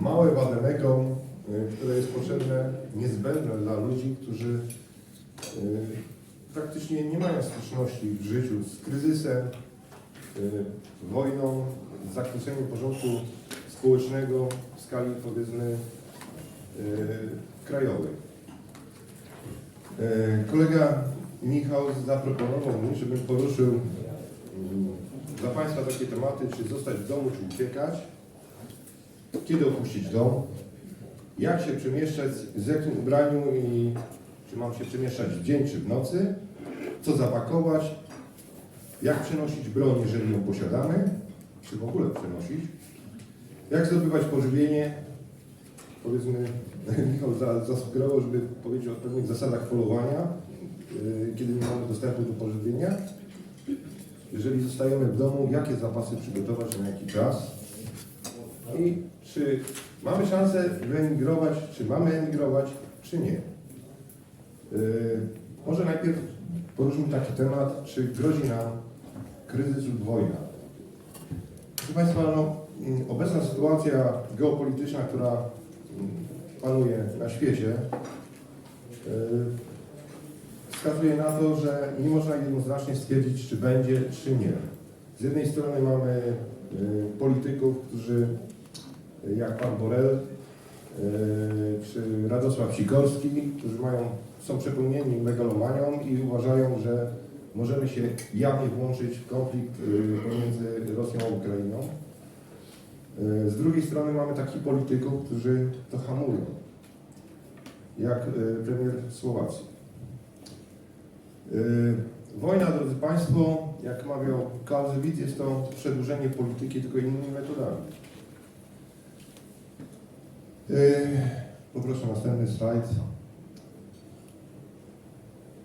małe wademekom, y, które jest potrzebne, niezbędne dla ludzi, którzy y, praktycznie nie mają styczności w życiu z kryzysem, y, wojną, zakłóceniem porządku społecznego w skali powiedzmy krajowej. Kolega Michał zaproponował mi, żebym poruszył mm, dla Państwa takie tematy, czy zostać w domu, czy uciekać, kiedy opuścić dom, jak się przemieszczać, z jakim ubraniu i czy mam się przemieszczać w dzień, czy w nocy, co zapakować, jak przenosić broń, jeżeli ją posiadamy, czy w ogóle przenosić, jak zdobywać pożywienie, powiedzmy, Michał za- zasugerował, żeby powiedzieć o pewnych zasadach polowania, yy, kiedy nie mamy dostępu do pożywienia, jeżeli zostajemy w domu, jakie zapasy przygotować na jaki czas i czy mamy szansę wyemigrować, czy mamy emigrować, czy nie. Yy, może najpierw poruszmy taki temat, czy grozi nam kryzys lub wojna. Proszę Państwa, no, mm, obecna sytuacja geopolityczna, która mm, panuje na świecie, yy, wskazuje na to, że nie można jednoznacznie stwierdzić, czy będzie, czy nie. Z jednej strony mamy y, polityków, którzy, jak pan Borel, y, czy Radosław Sikorski, którzy mają, są przepełnieni megalomanią i uważają, że możemy się jawnie włączyć w konflikt y, pomiędzy Rosją a Ukrainą. Y, Z drugiej strony mamy takich polityków, którzy to hamują, jak premier Słowacji. Wojna, drodzy Państwo, jak mawiał Clausewitz, jest to przedłużenie polityki tylko innymi metodami. Yy, Poproszę następny slajd.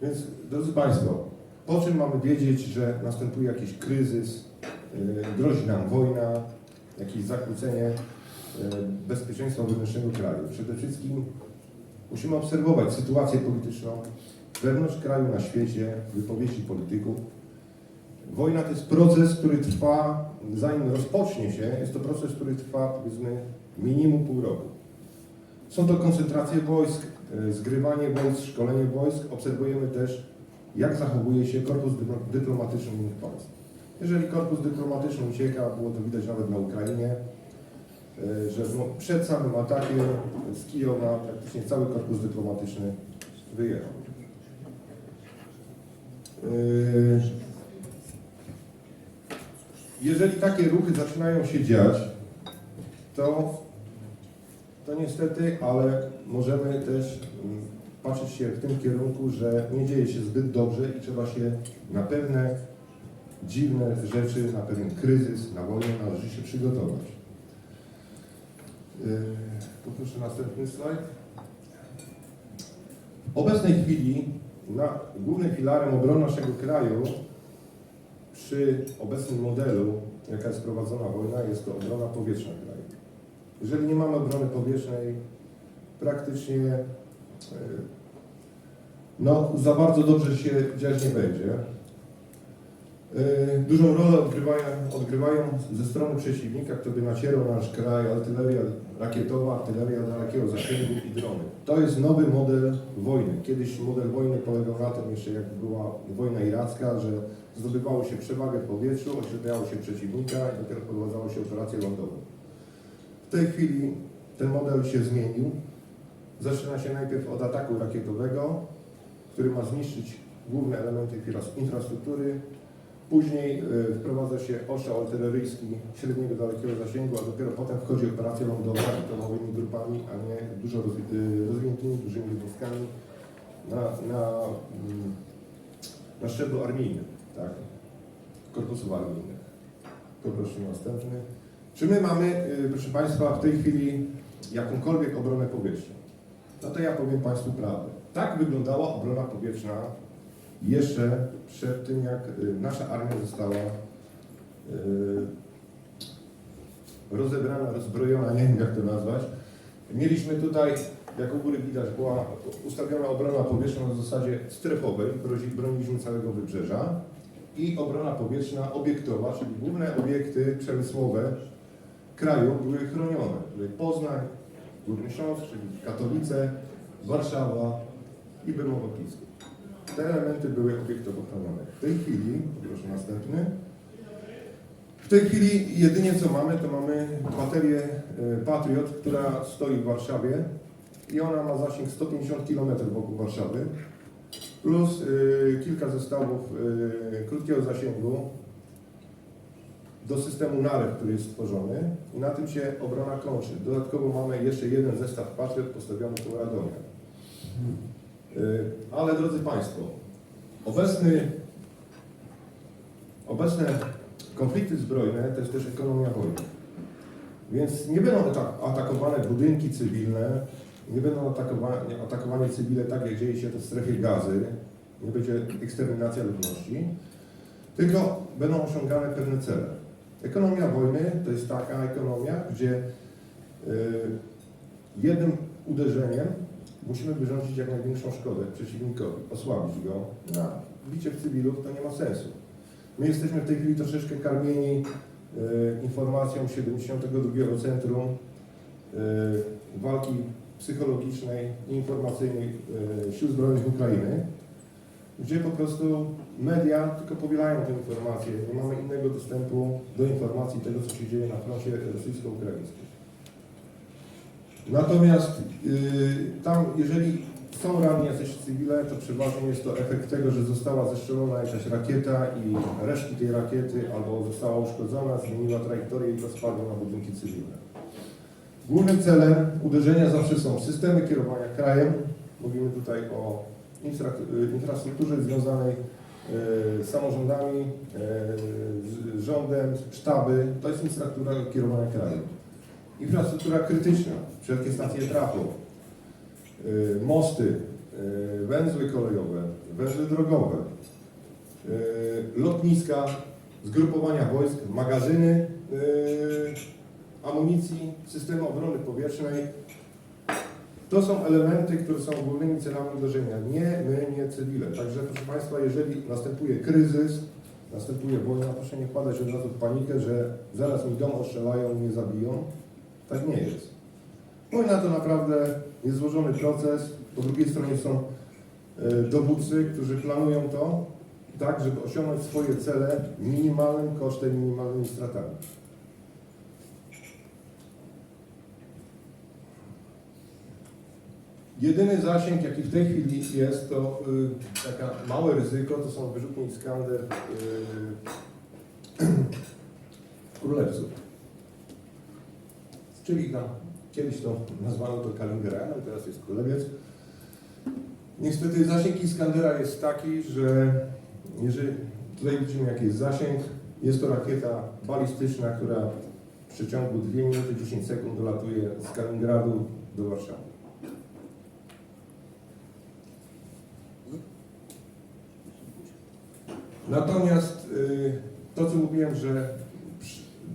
Więc, drodzy Państwo, po czym mamy wiedzieć, że następuje jakiś kryzys, yy, grozi nam wojna, jakieś zakłócenie yy, bezpieczeństwa wewnętrznego kraju? Przede wszystkim musimy obserwować sytuację polityczną, wewnątrz kraju, na świecie, wypowiedzi polityków. Wojna to jest proces, który trwa, zanim rozpocznie się, jest to proces, który trwa powiedzmy minimum pół roku. Są to koncentracje wojsk, e, zgrywanie wojsk, szkolenie wojsk. Obserwujemy też, jak zachowuje się korpus dyplo- dyplomatyczny innych państw. Jeżeli korpus dyplomatyczny ucieka, było to widać nawet na Ukrainie, e, że przed samym atakiem z Kijowa praktycznie cały korpus dyplomatyczny wyjechał. Yy, Jeżeli takie ruchy zaczynają się dziać, to, to niestety, ale możemy też mm, patrzeć się w tym kierunku, że nie dzieje się zbyt dobrze i trzeba się na pewne dziwne rzeczy, na pewien kryzys, na wojnę należy się przygotować. Yy, Poproszę następny slajd. W obecnej chwili na, głównym filarem obrony naszego kraju przy obecnym modelu, jaka jest prowadzona wojna, jest to obrona powietrzna kraju. Jeżeli nie mamy obrony powietrznej, praktycznie e, no, za bardzo dobrze się dziać nie będzie. E, Dużą rolę odgrywają, odgrywają ze strony przeciwnika, kto by nacierał na nasz kraj, artyleria rakietowa, artyleria dalekiego zasięgu i drony. To jest nowy model wojny. Kiedyś model wojny polegał na tym, jeszcze jak była wojna iracka, że zdobywało się przewagę w powietrzu, oślepiało się przeciwnika i dopiero prowadzało się operację lądową. W tej chwili ten model się zmienił. Zaczyna się najpierw od ataku rakietowego, który ma zniszczyć główne elementy infra- infrastruktury, Później y, wprowadza się ostrzał artyleryjski średniego, dalekiego zasięgu, a dopiero potem wchodzi operacja lądowa i to małymi grupami, a nie dużo y, rozwiniętymi, dużymi jednostkami na, na, mm, na szczeblu armijnym, tak? korpusów armijnych. Poproszę następny. Czy my mamy, y, proszę Państwa, w tej chwili jakąkolwiek obronę powietrzną? No to ja powiem Państwu prawdę. Tak wyglądała obrona powietrzna jeszcze przed tym, jak y, nasza armia została y, rozebrana, rozbrojona, nie wiem jak to nazwać. Mieliśmy tutaj, jak u góry widać, była ustawiona obrona powietrzna na zasadzie strefowej, broniliśmy całego wybrzeża i obrona powietrzna obiektowa, czyli główne obiekty przemysłowe kraju były chronione. Tutaj Poznań, Górny Śląsk, czyli Katowice, Warszawa i Bemowo-Pisków. Te elementy były obiektowo chronione. W tej chwili, proszę następny, w tej chwili jedynie co mamy, to mamy baterię e, Patriot, która stoi w Warszawie i ona ma zasięg 150 km wokół Warszawy, plus e, kilka zestawów e, krótkiego zasięgu do systemu NAREW, który jest stworzony i na tym się obrona kończy. Dodatkowo mamy jeszcze jeden zestaw Patriot postawiony tu Radomia. Y, Ale drodzy Państwo, obecny, obecne konflikty zbrojne to jest też ekonomia wojny. Więc nie będą ata- atakowane budynki cywilne, nie będą atakowane, atakowane cywile tak jak dzieje się to w strefie gazy, nie będzie eksterminacja ludności, tylko będą osiągane pewne cele. Ekonomia wojny to jest taka ekonomia, gdzie y, jednym uderzeniem musimy wyrządzić jak największą szkodę przeciwnikowi, osłabić go. Na bicie w cywilów to nie ma sensu. My jesteśmy w tej chwili troszeczkę karmieni y, informacją 72 Centrum y, Walki Psychologicznej i Informacyjnej Sił Zbrojnych Ukrainy, gdzie po prostu media tylko powielają te informacje. Nie mamy innego dostępu do informacji tego, co się dzieje na froncie rosyjsko-ukraińskim. Natomiast y, tam, jeżeli są ranni jacyś cywile, to przeważnie jest to efekt tego, że została zestrzelona jakaś rakieta i resztki tej rakiety albo została uszkodzona, zmieniła trajektorię i to spadło na budynki cywilne. Głównym celem uderzenia zawsze są systemy kierowania krajem. Mówimy tutaj o infrastrukturze związanej y, z samorządami, y, z rządem, sztaby. To jest infrastruktura kierowania krajem. Infrastruktura krytyczna, wszelkie stacje trafu, y, mosty, węzły kolejowe, węzły drogowe, lotniska, zgrupowania wojsk, magazyny amunicji, systemy obrony powietrznej. To są elementy, które są głównymi celami uderzenia. Nie my, nie cywile. Także proszę Państwa, jeżeli następuje kryzys, następuje wojna, proszę nie wpadać od razu w panikę, że zaraz mi dom ostrzelają, mnie zabiją. Tak nie jest. Wojna to naprawdę jest złożony proces. Po drugiej stronie są e, dowódcy, którzy planują to tak, żeby osiągnąć swoje cele minimalnym kosztem, minimalnymi stratami. Jedyny zasięg, jaki w tej chwili jest, to y, taka małe ryzyko, to są wyrzutnie Iskander y, Królewców. Czyli tam kiedyś to nazwano to Kaliningrad, teraz jest Królewiec. Niestety zasięg Iskandera jest taki, że jeżeli tutaj widzimy jaki jest zasięg, jest to rakieta balistyczna, która w przeciągu 2 minuty 10 sekund dolatuje z Kaliningradu do Warszawy. Natomiast y, to, co mówiłem, że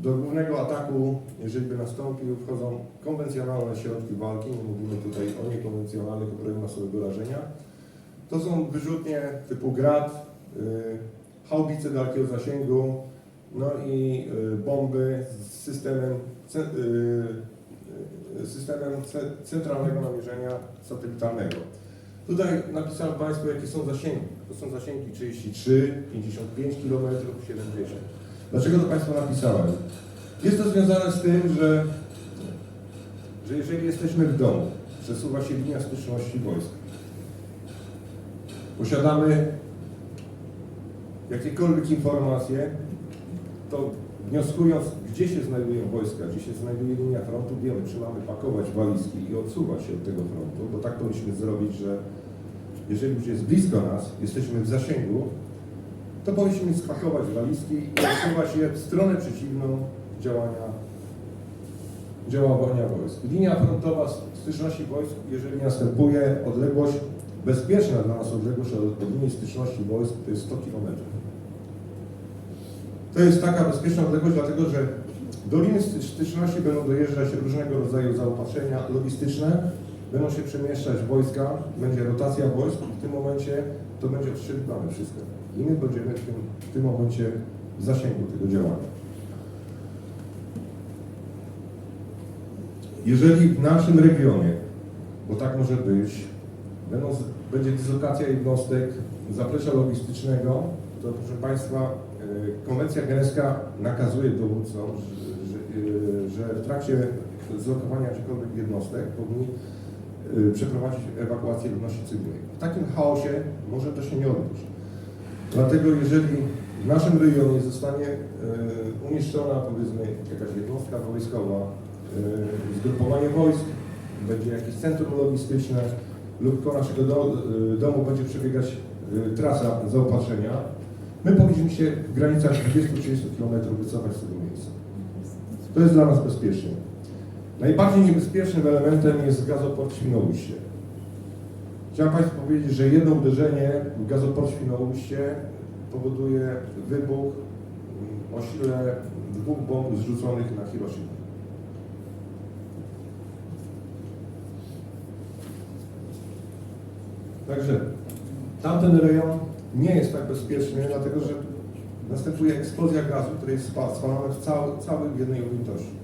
do głównego ataku, jeżeli by nastąpił, wchodzą konwencjonalne środki walki, nie mówimy tutaj o niekonwencjonalnych o broni masowego rażenia. To są wyrzutnie typu grad, y, haubice dalekiego zasięgu, no i y, bomby z systemem, systemem ce- centralnego namierzenia satelitarnego. Tutaj napisałem Państwu, jakie są zasięgi. To są zasięgi 33, 55 km, 70. Dlaczego to Państwu napisałem? Jest to związane z tym, że, że jeżeli jesteśmy w domu, przesuwa się linia styczności wojsk, posiadamy jakiekolwiek informacje, to wnioskując, gdzie się znajdują wojska, gdzie się znajduje linia frontu, wiemy, czy mamy pakować walizki i odsuwać się od tego frontu, bo tak powinniśmy zrobić, że jeżeli już jest blisko nas, jesteśmy w zasięgu, to powinniśmy spakować walizki i odsuwać je w stronę przeciwną działania, działania wojsk. Linia frontowa styczności wojsk, jeżeli następuje odległość, bezpieczna dla nas odległość od, linii styczności wojsk, to jest 100 km. To jest taka bezpieczna odległość, dlatego że do linii sty- styczności będą dojeżdżać różnego rodzaju zaopatrzenia logistyczne, będą się przemieszczać wojska, będzie rotacja wojsk i w tym momencie to będzie odstrzelane wszystko. I my będziemy w tym, w tym momencie w zasięgu tego działania. jeżeli w naszym regionie, bo tak może być, będą, będzie dyslokacja jednostek zaplecza logistycznego, to proszę Państwa, e, konwencja genewska nakazuje dowódcom, że, że, e, że w trakcie zlokowania jakichkolwiek jednostek powinni przeprowadzić ewakuację ludności cywilnej. W takim chaosie może to się nie odbyć. Dlatego jeżeli w naszym rejonie zostanie e, umieszczona powiedzmy jakaś jednostka wojskowa, e, zgrupowanie wojsk, będzie jakieś centrum logistyczne lub koło naszego do, domu będzie przebiegać trasa zaopatrzenia, my powinniśmy się w granicach 20-30 km wycofać z tego miejsca. To jest dla nas bezpiecznie. Najbardziej niebezpiecznym elementem jest gazoport Świnoujście. Chciałem Państwu powiedzieć, że jedno uderzenie w gazoport Świnoujście powoduje wybuch o sile dwóch bomb zrzuconych na Hiroshima. Także tamten rejon nie jest tak bezpieczny, dlatego że następuje eksplozja gazu, który jest spa- spalany w cały, cały w jednej objętości.